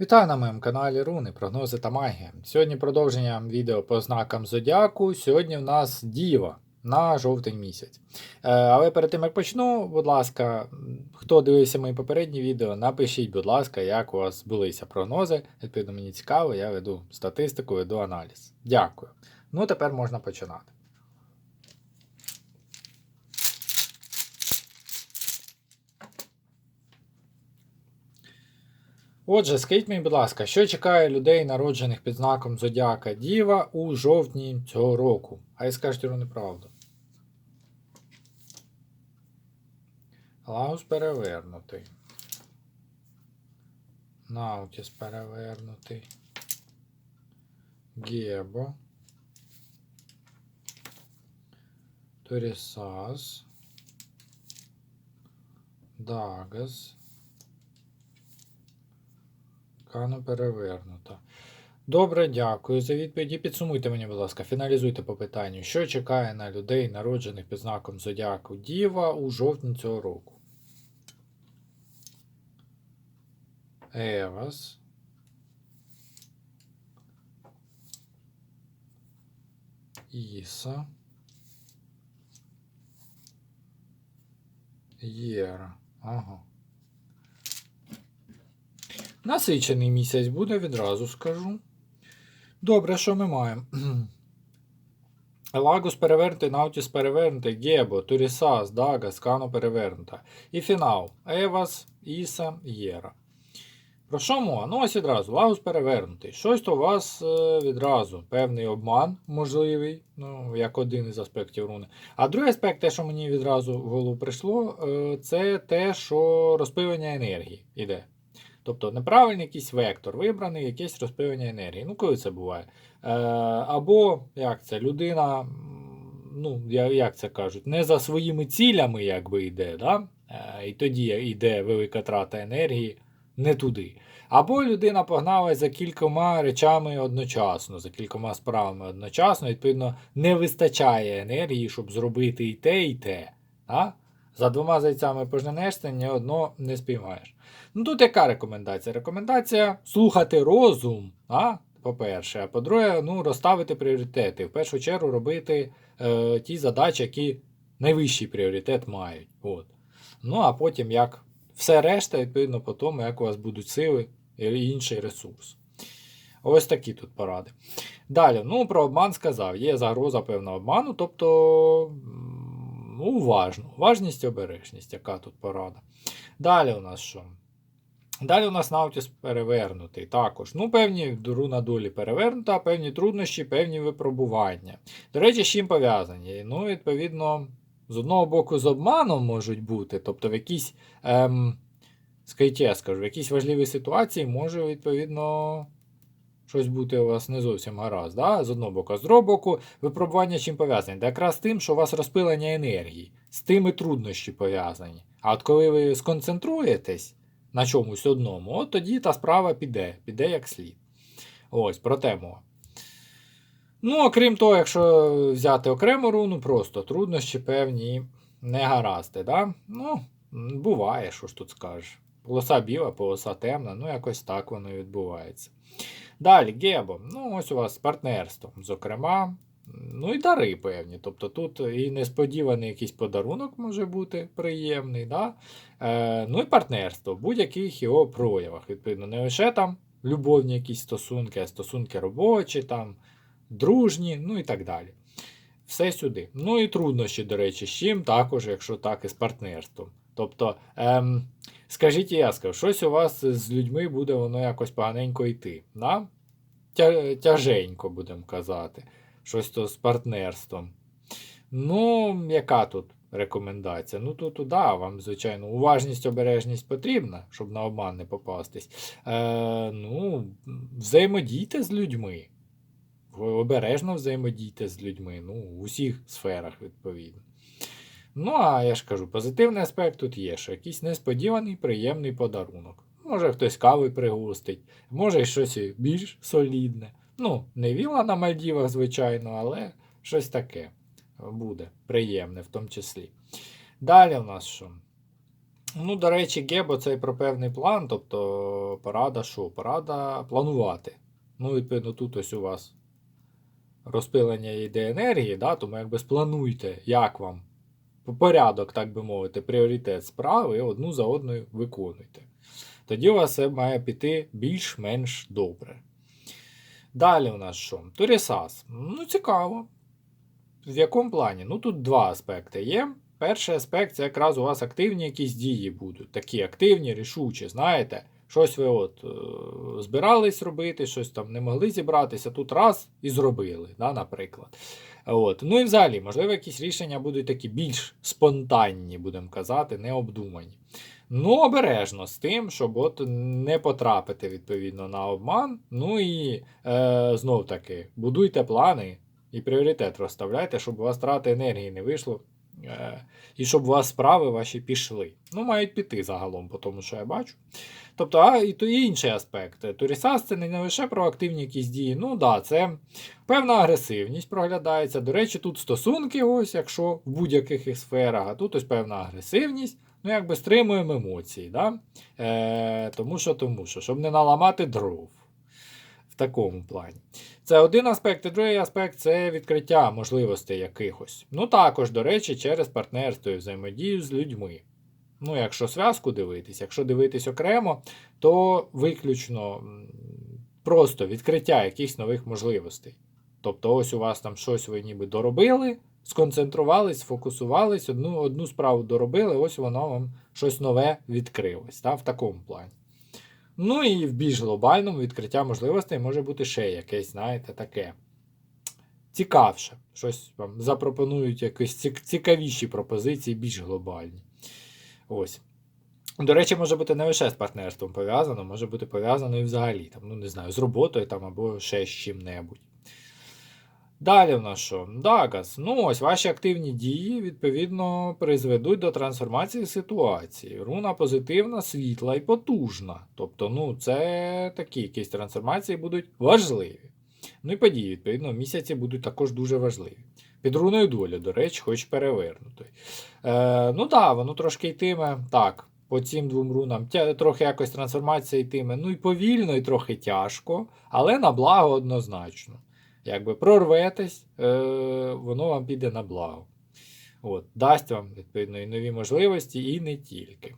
Вітаю на моєму каналі Руни, прогнози та магія. Сьогодні продовження відео по знакам Зодіаку. Сьогодні в нас Діва на жовтень місяць. Е, але перед тим як почну, будь ласка, хто дивився мої попередні відео, напишіть, будь ласка, як у вас збулися прогнози. Відповідно, мені цікаво, я веду статистику, веду аналіз. Дякую. Ну, тепер можна починати. Отже, скажіть мені, будь ласка, що чекає людей, народжених під знаком Зодіака Діва у жовтні цього року? А я скажете йому неправду. Лаус перевернутий. Наутіс перевернутий. Гебо. Торісас. Дагас. Кана перевернута. Добре, дякую за відповіді. Підсумуйте мені, будь ласка, фіналізуйте по питанню, що чекає на людей, народжених під знаком Зодіаку Діва у жовтні цього року. Евас. Іса. Єра. Ага. Насичений місяць буде, відразу скажу. Добре, що ми маємо? Лагус перевернутий, Наутіс перевернутий, Гебо, Турісас, Дага, Скано перевернута. І фінал. Евас, Іса, Єра. Про що мова? Ну ось відразу. Лагус перевернутий. Щось то у вас е, відразу певний обман можливий, ну, як один із аспектів руни. А другий аспект, те, що мені відразу в голову прийшло, е, це те, що розпилення енергії іде. Тобто неправильний якийсь вектор, вибраний якесь розпилення енергії. Ну, коли це буває? Е, Або як це, людина, ну, як це кажуть, не за своїми цілями якби йде, да? е, і тоді йде велика трата енергії не туди. Або людина погналась за кількома речами одночасно, за кількома справами одночасно, відповідно, не вистачає енергії, щоб зробити і те, і те. А? За двома зайцями поженешся, ні одно не спіймаєш. Ну тут яка рекомендація? Рекомендація слухати розум, а? по-перше, а по-друге, ну, розставити пріоритети. В першу чергу робити е, ті задачі, які найвищий пріоритет мають. От. Ну, а потім як все решта, відповідно, по тому, як у вас будуть сили і інший ресурс. Ось такі тут поради. Далі, ну, про обман сказав. Є загроза певного обману, тобто ну, уважно. Уважність обережність, яка тут порада. Далі у нас що? Далі у нас Наутіс перевернутий також. Ну, певні руна долі перевернута, певні труднощі, певні випробування. До речі, з чим пов'язані? Ну, відповідно, з одного боку, з обманом можуть бути, тобто в якійсь, ем, скажіть, я скажу, в якійсь важливій ситуації може, відповідно, щось бути у вас не зовсім гаразд. Да? З одного боку, з другого боку, випробування чим пов'язані? Да якраз тим, що у вас розпилення енергії, з тими труднощі пов'язані. А от коли ви сконцентруєтесь на чомусь одному, от тоді та справа піде, піде як слід. Ось, про тему. Ну, окрім того, якщо взяти окрему руну, просто труднощі певні негаразди. Да? Ну, буває, що ж тут скажеш. Полоса біла, полоса темна, ну якось так воно і відбувається. Далі, Гебо. Ну, ось у вас з партнерством, зокрема. Ну і дари певні. Тобто тут і несподіваний якийсь подарунок може бути приємний. Да? Е, ну і партнерство в будь-яких його проявах. Відповідно, не лише там любовні якісь стосунки, а стосунки робочі, там, дружні, ну і так далі. Все сюди. Ну і труднощі, до речі, з чим також, якщо так, і з партнерством. Тобто, ем, скажіть я щось у вас з людьми буде воно якось поганенько йти. Да? Тя, тяженько, будемо казати. Щось то з партнерством. Ну, яка тут рекомендація? Ну, тут, да, вам, звичайно, уважність, обережність потрібна, щоб на обман не попастись. Е, ну, взаємодійте з людьми. Обережно взаємодійте з людьми. Ну, в усіх сферах, відповідно. Ну, а я ж кажу, позитивний аспект тут є, що якийсь несподіваний приємний подарунок. Може, хтось кави пригостить, може, щось більш солідне. Ну, не віла на Мальдівах, звичайно, але щось таке буде приємне в тому числі. Далі у нас що? Ну, до речі, Гебо це про певний план, тобто порада що? Порада планувати. Ну, відповідно, тут ось у вас розпилення йде енергії, да, тому якби сплануйте, як вам порядок, так би мовити, пріоритет справи одну за одною виконуйте. Тоді у вас все має піти більш-менш добре. Далі у нас що? Турісас. Ну, цікаво. В якому плані? Ну, тут два аспекти є. Перший аспект це якраз у вас активні якісь дії будуть. Такі активні, рішучі, знаєте. Щось ви от е, збирались робити, щось там не могли зібратися, тут раз і зробили, да, наприклад. От. Ну і взагалі, можливо, якісь рішення будуть такі більш спонтанні, будемо казати, необдумані. Ну, обережно з тим, щоб от не потрапити відповідно на обман. Ну і е, знов таки, будуйте плани і пріоритет розставляйте, щоб у вас трати енергії не вийшло. Е, і щоб у вас справи ваші пішли. Ну, мають піти загалом, по тому, що я бачу. Тобто, а і то і інший аспект. Турісас це не лише про активні якісь дії. Ну да, це певна агресивність проглядається. До речі, тут стосунки, ось, якщо в будь-яких сферах, а тут ось певна агресивність. Ну, якби стримуємо емоції. Да? Е, Тому що, тому що, щоб не наламати дров. Такому плані. Це один аспект, і другий аспект це відкриття можливостей якихось. Ну, також, до речі, через партнерство і взаємодію з людьми. Ну, якщо зв'язку дивитись, якщо дивитись окремо, то виключно просто відкриття якихось нових можливостей. Тобто, ось у вас там щось ви ніби доробили, сконцентрувались, сфокусувались, одну одну справу доробили, ось воно вам щось нове відкрилось. Та, в такому плані. Ну і в більш глобальному відкриття можливостей може бути ще якесь, знаєте, таке цікавше. Щось вам запропонують якісь цікавіші пропозиції, більш глобальні. Ось. До речі, може бути не лише з партнерством пов'язано, може бути пов'язано і взагалі, там, ну не знаю, з роботою там, або ще з чим-небудь. Далі в нас що? Дагас. Ну ось ваші активні дії, відповідно, призведуть до трансформації ситуації. Руна позитивна, світла і потужна. Тобто, ну, це такі якісь трансформації будуть важливі. Ну і події, відповідно, в місяці будуть також дуже важливі. Під руною долі, до речі, хоч перевернутий. Е, ну так, воно трошки йтиме так. По цим двом рунам трохи якось трансформація йтиме. Ну і повільно, і трохи тяжко, але на благо однозначно. Якби прорветесь, е, воно вам піде на благо. От, Дасть вам, відповідно, і нові можливості, і не тільки.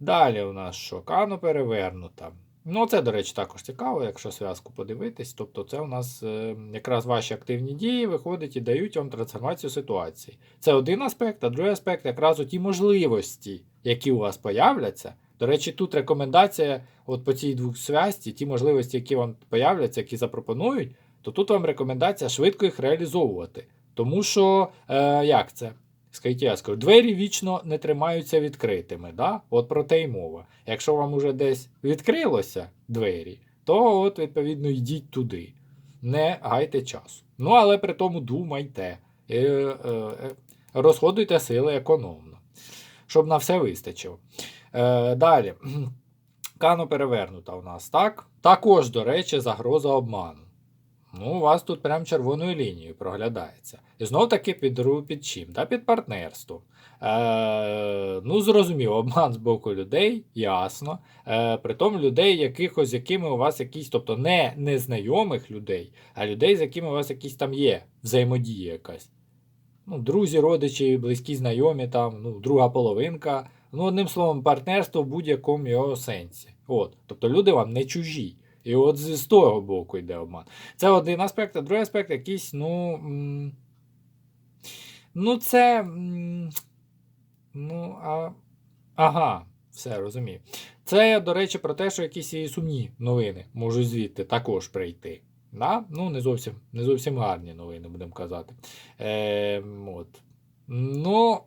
Далі у нас що? Кано перевернута. Ну, це, до речі, також цікаво, якщо зв'язку подивитись. Тобто, це у нас е, якраз ваші активні дії виходять і дають вам трансформацію ситуації. Це один аспект, а другий аспект якраз ті можливості, які у вас появляться. До речі, тут рекомендація от по цій двох зв'язці, ті можливості, які вам появляться, які запропонують, то тут вам рекомендація швидко їх реалізовувати. Тому що, е, як це? Скажіть, я скажу, двері вічно не тримаються відкритими. Да? От про те й мова. Якщо вам уже десь відкрилося двері, то от, відповідно йдіть туди. Не гайте часу. Ну, але при тому думайте, е, е, розходуйте сили економно, щоб на все вистачило. Е, далі. Кано перевернута у нас, так? Також, до речі, загроза обману. Ну, у вас тут прям червоною лінією проглядається. І знов таки під, під чим? Та під партнерством. Е, ну, зрозуміло, обман з боку людей, ясно. Е, притом людей, якихось, з якими у вас якісь, тобто не незнайомих людей, а людей, з якими у вас якісь там є взаємодія якась. Ну, друзі, родичі, близькі знайомі, там, ну, друга половинка. Ну, одним словом, партнерство в будь-якому його сенсі. От. Тобто люди вам не чужі. І от з, того боку йде обман. Це один аспект, а другий аспект якийсь, ну. Ну, це. Ну, а. Ага, все розумію. Це, до речі, про те, що якісь і сумні новини можуть звідти також прийти. Да? Ну, не зовсім, не зовсім гарні новини, будемо казати. Е, от. Ну,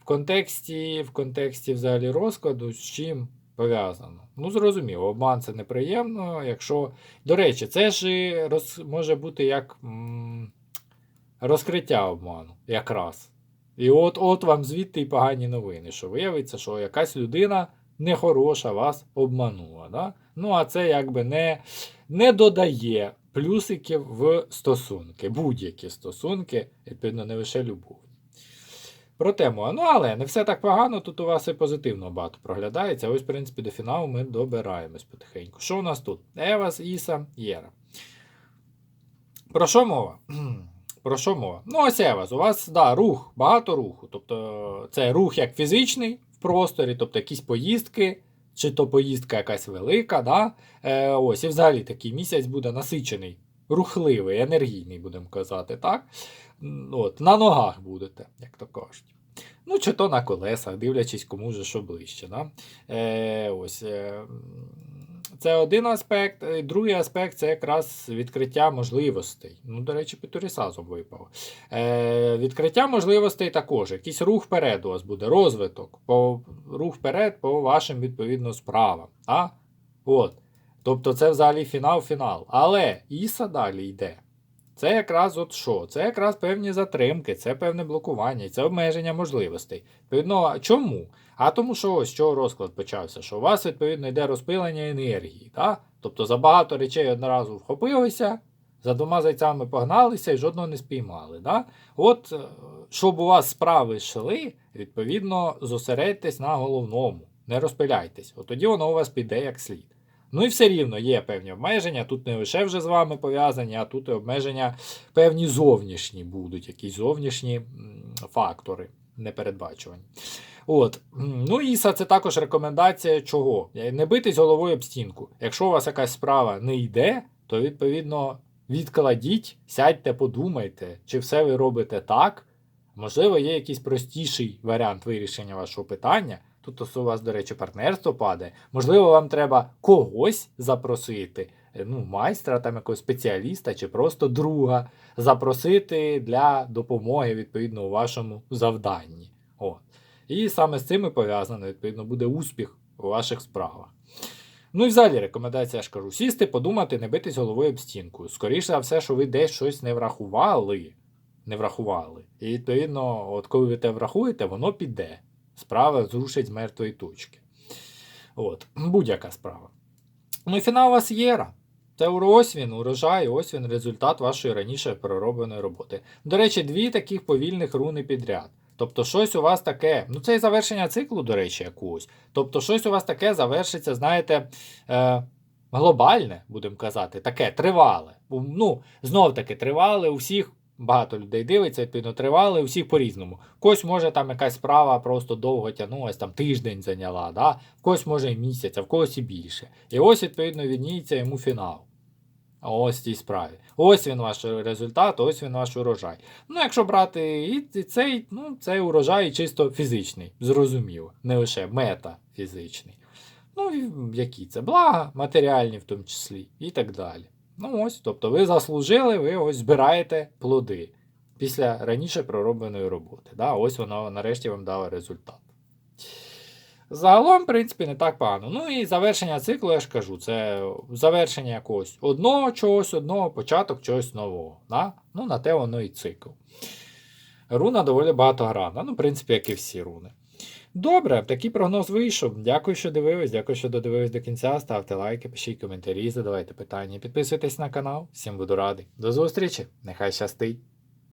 в контексті, в контексті взагалі розкладу, з чим пов'язано. Ну, зрозуміло, обман це неприємно. Якщо. До речі, це ж роз... може бути як м... розкриття обману, якраз. І от от вам звідти і погані новини, що виявиться, що якась людина нехороша вас обманула. Да? Ну, а це якби не, не додає плюсиків в стосунки, будь-які стосунки, відповідно, не лише любовні. Про тему. Ну, але не все так погано, тут у вас і позитивно багато проглядається. Ось, в принципі, до фіналу ми добираємось потихеньку. Що у нас тут? Евас, Іса, Єра. Про що мова? Про що мова? Ну, ось Евас, у вас да, рух, багато руху. Тобто це рух як фізичний в просторі, тобто якісь поїздки, чи то поїздка якась велика. Да? Е, ось, і взагалі такий місяць буде насичений, рухливий, енергійний, будемо казати, так? От, на ногах будете, як то кажуть. Ну, чи то на колесах, дивлячись, кому вже що ближче. Да? Е, ось, е, це один аспект. Е, Другий аспект це якраз відкриття можливостей. Ну, до речі, Петурісазом випав. Е, відкриття можливостей також. Якийсь рух вперед у вас буде, розвиток, по, рух вперед по вашим відповідно справам. А? От. Тобто це взагалі фінал-фінал. Але Іса далі йде. Це якраз от що? Це якраз певні затримки, це певне блокування, це обмеження можливостей. Відповідно, чому? А тому, що ось чого розклад почався, що у вас, відповідно, йде розпилення енергії. Так? Тобто за багато речей одразу вхопилися, за двома зайцями погналися і жодного не спіймали. Да? От, е, щоб у вас справи йшли, відповідно, зосередьтесь на головному, не розпиляйтесь. От тоді воно у вас піде як слід. Ну і все рівно є певні обмеження. Тут не лише вже з вами пов'язані, а тут і обмеження певні зовнішні будуть, якісь зовнішні фактори непередбачувані. От. Ну, Іса, це також рекомендація чого? Не битись головою об стінку. Якщо у вас якась справа не йде, то відповідно відкладіть, сядьте, подумайте, чи все ви робите так. Можливо, є якийсь простіший варіант вирішення вашого питання. Тут ось у вас, до речі, партнерство падає. Можливо, вам треба когось запросити, е, ну, майстра, там якогось спеціаліста чи просто друга запросити для допомоги відповідно у вашому завданні. О. І саме з цим і пов'язано, відповідно, буде успіх у ваших справах. Ну і взагалі рекомендація, я ж кажу, сісти, подумати, не битись головою об стінку. Скоріше за все, що ви десь щось не врахували. Не врахували. І відповідно, от коли ви те врахуєте, воно піде. Справа зрушить з мертвої точки. От, будь-яка справа. Ну і фінал у вас єра. Це ось він, урожай, ось він результат вашої раніше проробленої роботи. До речі, дві таких повільних руни підряд. Тобто, щось у вас таке, ну це і завершення циклу, до речі, якогось. Тобто, щось у вас таке завершиться, знаєте, е, глобальне, будемо казати, таке тривале. Ну, знов таки, тривале у всіх. Багато людей дивиться, відповідно, тривали, у всіх по-різному. В когось може там якась справа просто довго тягнулась, там тиждень зайняла, да? в когось може і місяць, а в когось і більше. І ось, відповідно, відніється йому фінал. Ось цій справі. Ось він ваш результат, ось він ваш урожай. Ну, якщо брати і цей, ну, цей урожай чисто фізичний, зрозуміло, не лише метафізичний. Ну, які це блага, матеріальні в тому числі, і так далі. Ну ось, тобто ви заслужили, ви ось збираєте плоди після раніше проробленої роботи. Да? Ось воно нарешті вам дало результат. Загалом, в принципі, не так погано. Ну і завершення циклу, я ж кажу, це завершення якогось одного чогось, одного, початок чогось нового. Да? Ну, на те воно і цикл. Руна доволі багатогранна, ну, в принципі, як і всі руни. Добре, такий прогноз вийшов. Дякую, що дивились. Дякую, що додивились до кінця. Ставте лайки, пишіть коментарі, задавайте питання, підписуйтесь на канал. Всім буду радий. До зустрічі! Нехай щастить!